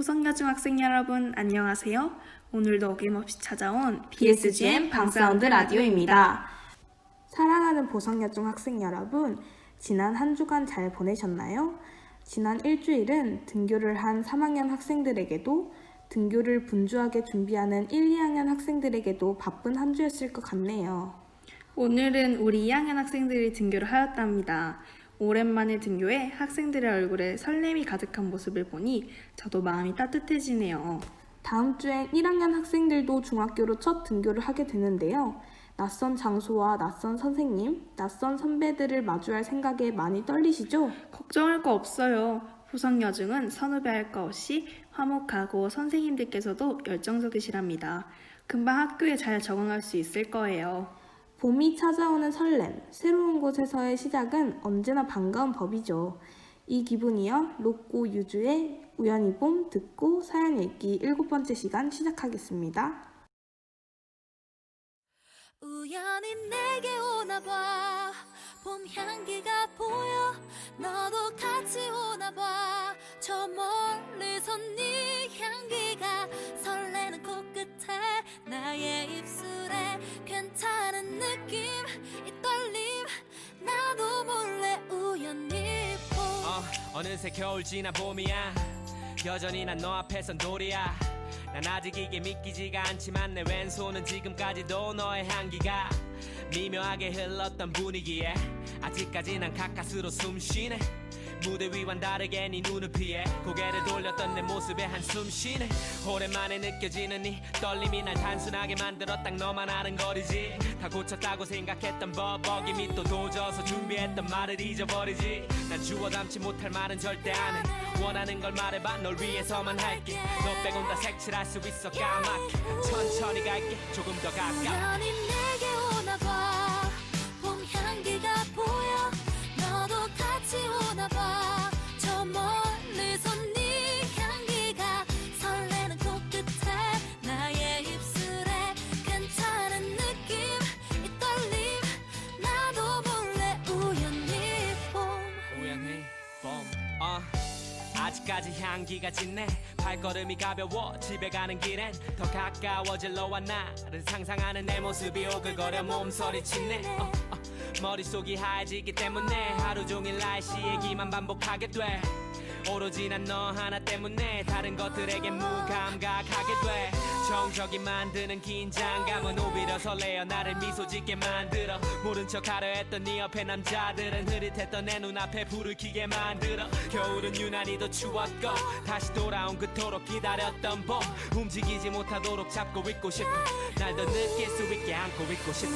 보성여중 학생 여러분 안녕하세요. 오늘도 어김없이 찾아온 BSGM 방사운드 라디오입니다. 사랑하는 보성여중 학생 여러분, 지난 한 주간 잘 보내셨나요? 지난 일주일은 등교를 한 3학년 학생들에게도 등교를 분주하게 준비하는 1, 2학년 학생들에게도 바쁜 한 주였을 것 같네요. 오늘은 우리 2학년 학생들이 등교를 하였답니다. 오랜만에 등교해 학생들의 얼굴에 설렘이 가득한 모습을 보니 저도 마음이 따뜻해지네요. 다음 주엔 1학년 학생들도 중학교로 첫 등교를 하게 되는데요. 낯선 장소와 낯선 선생님, 낯선 선배들을 마주할 생각에 많이 떨리시죠? 걱정할 거 없어요. 보성여중은 선후배할 거 없이 화목하고 선생님들께서도 열정적이시랍니다. 금방 학교에 잘 적응할 수 있을 거예요. 봄이 찾아오는 설렘, 새로운 곳에서의 시작은 언제나 반가운 법이죠. 이 기분이여 로꼬 유주의 우연히 봄 듣고 사연 읽기 일곱 번째 시간 시작하겠습니다. 우연히 내게 오나 봐 봄 향기가 보여 너도 같이 오나 봐 저 멀리서 네 향기가 설레는 코끝 에 나의 입술에 괜찮은 느낌 이 떨림. 나도 몰래 우연히 봄 어, 어느새 겨울 지나 봄이야. 여전히 난 너 앞에선 돌이야. 난 아직 이게 믿기지가 않지만 내 왼손은 지금까지도 너의 향기가 미묘하게 흘렀던 분위기에 아직까지 난 가까스로 숨 쉬네 무대 위와는 다르게 네 눈을 피해 고개를 돌렸던 내 모습에 한숨 쉬네. 오랜만에 느껴지는 네 떨림이 날 단순하게 만들어 딱 너만 아는 거리지. 다 고쳤다고 생각했던 법 어김이 또 도져서 준비했던 말을 잊어버리지. 난 주워 담지 못할 말은 절대 안해. 원하는 걸 말해봐 널 위해서만 할게. 너 빼곤 다 색칠할 수 있어 까맣게. 천천히 갈게 조금 더 가까워 아직까지 향기가 짙네 발걸음이 가벼워 집에 가는 길엔 더 가까워질 너와 나를 상상하는 내 모습이 오글거려 몸서리 치네 어, 어. 머릿속이 하얘지기 때문에 하루 종일 날씨 얘기만 반복하게 돼 오로지 난 너 하나 때문에 다른 것들에게 무감각하게 돼. 정적이 만드는 긴장감은 오히려 설레어 나를 미소 짓게 만들어. 모른 척 하려 했던 네 옆에 남자들은 흐릿했던 내 눈앞에 불을 켜게 만들어. 겨울은 유난히 더 추웠고 다시 돌아온 그토록 기다렸던 봄. 움직이지 못하도록 잡고 있고 싶어. 날 더 느낄 수 있게 안고 있고 싶어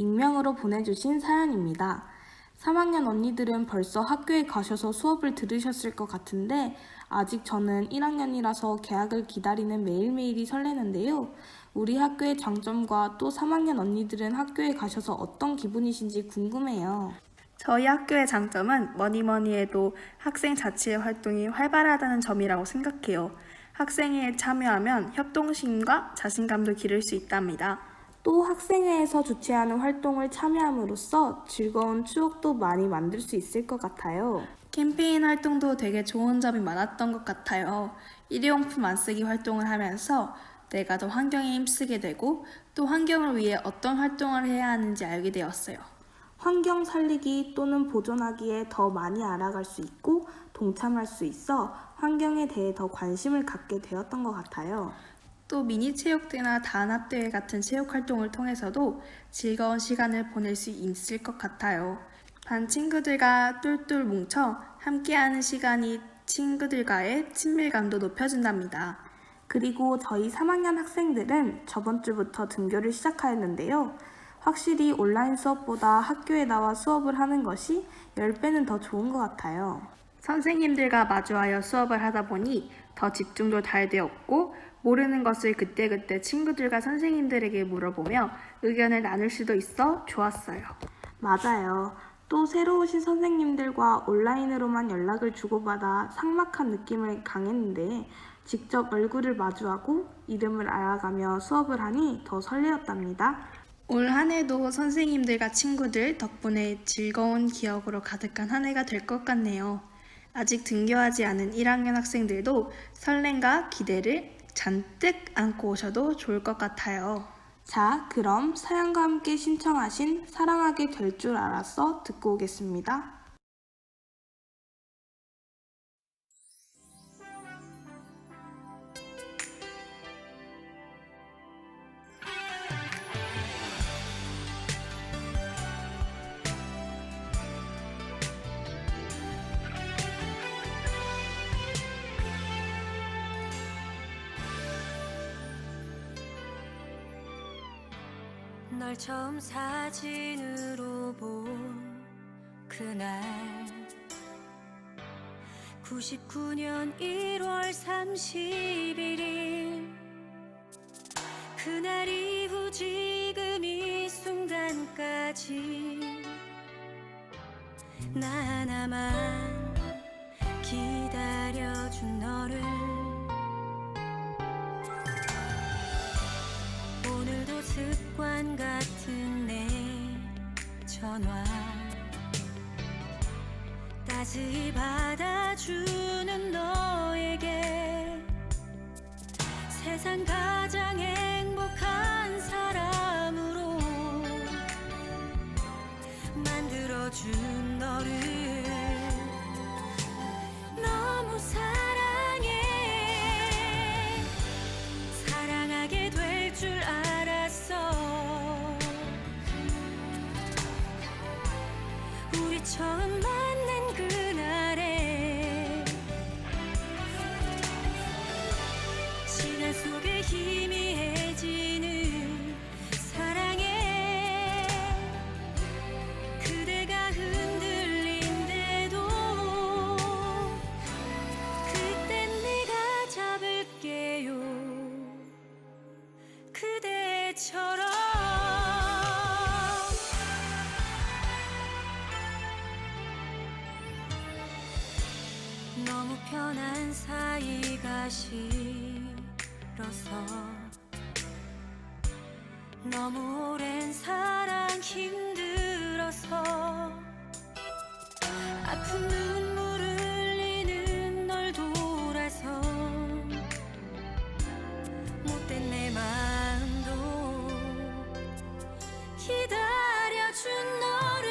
익명으로 보내주신 사연입니다. 3학년 언니들은 벌써 학교에 가셔서 수업을 들으셨을 것 같은데 아직 저는 1학년이라서 개학을 기다리는 매일매일이 설레는데요. 우리 학교의 장점과 또 3학년 언니들은 학교에 가셔서 어떤 기분이신지 궁금해요. 저희 학교의 장점은 뭐니 뭐니 해도 학생 자치의 활동이 활발하다는 점이라고 생각해요. 학생회에 참여하면 협동심과 자신감도 기를 수 있답니다. 또 학생회에서 주최하는 활동을 참여함으로써 즐거운 추억도 많이 만들 수 있을 것 같아요. 캠페인 활동도 되게 좋은 점이 많았던 것 같아요. 일회용품 안 쓰기 활동을 하면서 내가 더 환경에 힘쓰게 되고 또 환경을 위해 어떤 활동을 해야 하는지 알게 되었어요. 환경 살리기 또는 보존하기에 더 많이 알아갈 수 있고 동참할 수 있어 환경에 대해 더 관심을 갖게 되었던 것 같아요. 또 미니 체육대나 단합대회 같은 체육 활동을 통해서도 즐거운 시간을 보낼 수 있을 것 같아요. 반 친구들과 똘똘 뭉쳐 함께하는 시간이 친구들과의 친밀감도 높여준답니다. 그리고 저희 3학년 학생들은 저번 주부터 등교를 시작하였는데요. 확실히 온라인 수업보다 학교에 나와 수업을 하는 것이 10배는 더 좋은 것 같아요. 선생님들과 마주하여 수업을 하다 보니 더 집중도 잘 되었고 모르는 것을 그때그때 친구들과 선생님들에게 물어보며 의견을 나눌 수도 있어 좋았어요. 맞아요. 또 새로 오신 선생님들과 온라인으로만 연락을 주고받아 삭막한 느낌을 강했는데 직접 얼굴을 마주하고 이름을 알아가며 수업을 하니 더 설레었답니다. 올 한 해도 선생님들과 친구들 덕분에 즐거운 기억으로 가득한 한 해가 될 것 같네요. 아직 등교하지 않은 1학년 학생들도 설렘과 기대를 잔뜩 안고 오셔도 좋을 것 같아요. 자, 그럼 사연과 함께 신청하신 사랑하게 될 줄 알았어 듣고 오겠습니다. 널 처음 사진으로 본 그날. 99년 1월 31일 그날 이후 지금 이 순간까지 나 하나만 기다려준 너를 습관 같은 내 전화. 따스히 받아주는 너에게 세상 가장 행 너무 오랜 사랑 힘들어서 아픈 눈물 흘리는 널 돌아서 못된 내 마음도 기다려준 너를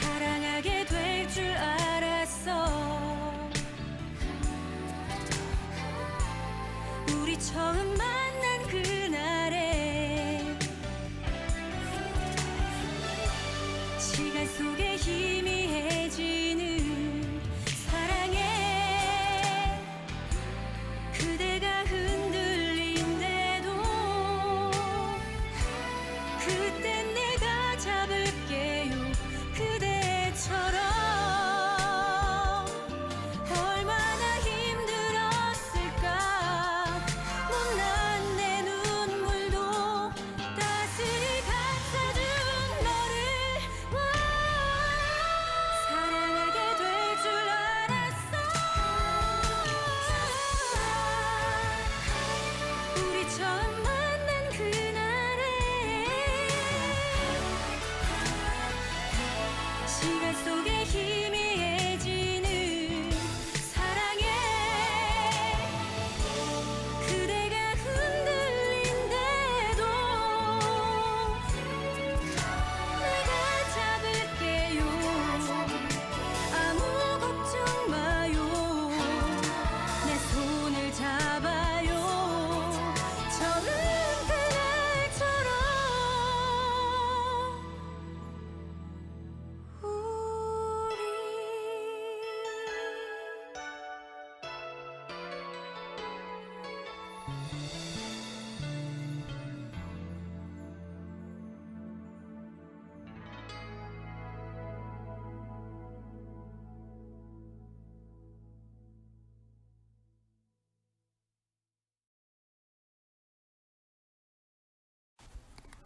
사랑하게 될 줄 알았어. 우리 처음 만 속에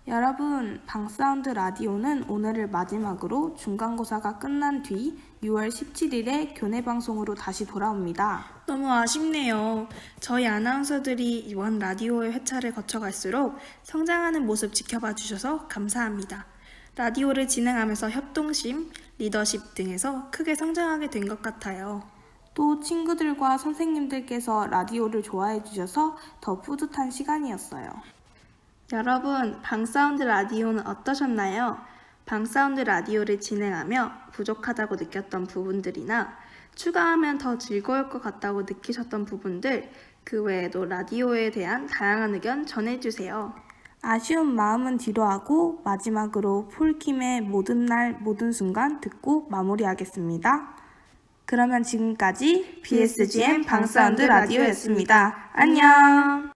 여러분, 방사운드 라디오는 오늘을 마지막으로 중간고사가 끝난 뒤 6월 17일에 교내 방송으로 다시 돌아옵니다. 너무 아쉽네요. 저희 아나운서들이 이번 라디오의 회차를 거쳐갈수록 성장하는 모습 지켜봐 주셔서 감사합니다. 라디오를 진행하면서 협동심, 리더십 등에서 크게 성장하게 된 것 같아요. 또 친구들과 선생님들께서 라디오를 좋아해 주셔서 더 뿌듯한 시간이었어요. 여러분, 방사운드 라디오는 어떠셨나요? 방사운드 라디오를 진행하며 부족하다고 느꼈던 부분들이나 추가하면 더 즐거울 것 같다고 느끼셨던 부분들, 그 외에도 라디오에 대한 다양한 의견 전해주세요. 아쉬운 마음은 뒤로 하고 마지막으로 폴킴의 모든 날 모든 순간 듣고 마무리하겠습니다. 그러면 지금까지 BSGM 방사운드 라디오였습니다. 안녕!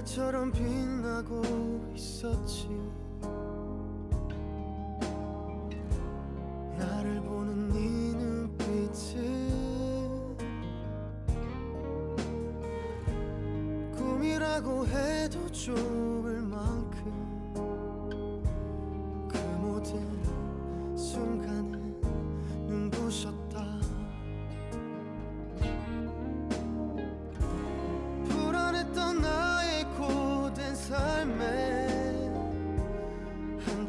햇살처럼 빛나고 있었지. 나를 보는 네 눈빛은 꿈이라고 해도 좋을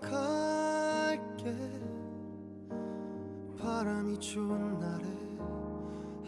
갈게. 바람이 좋은 날에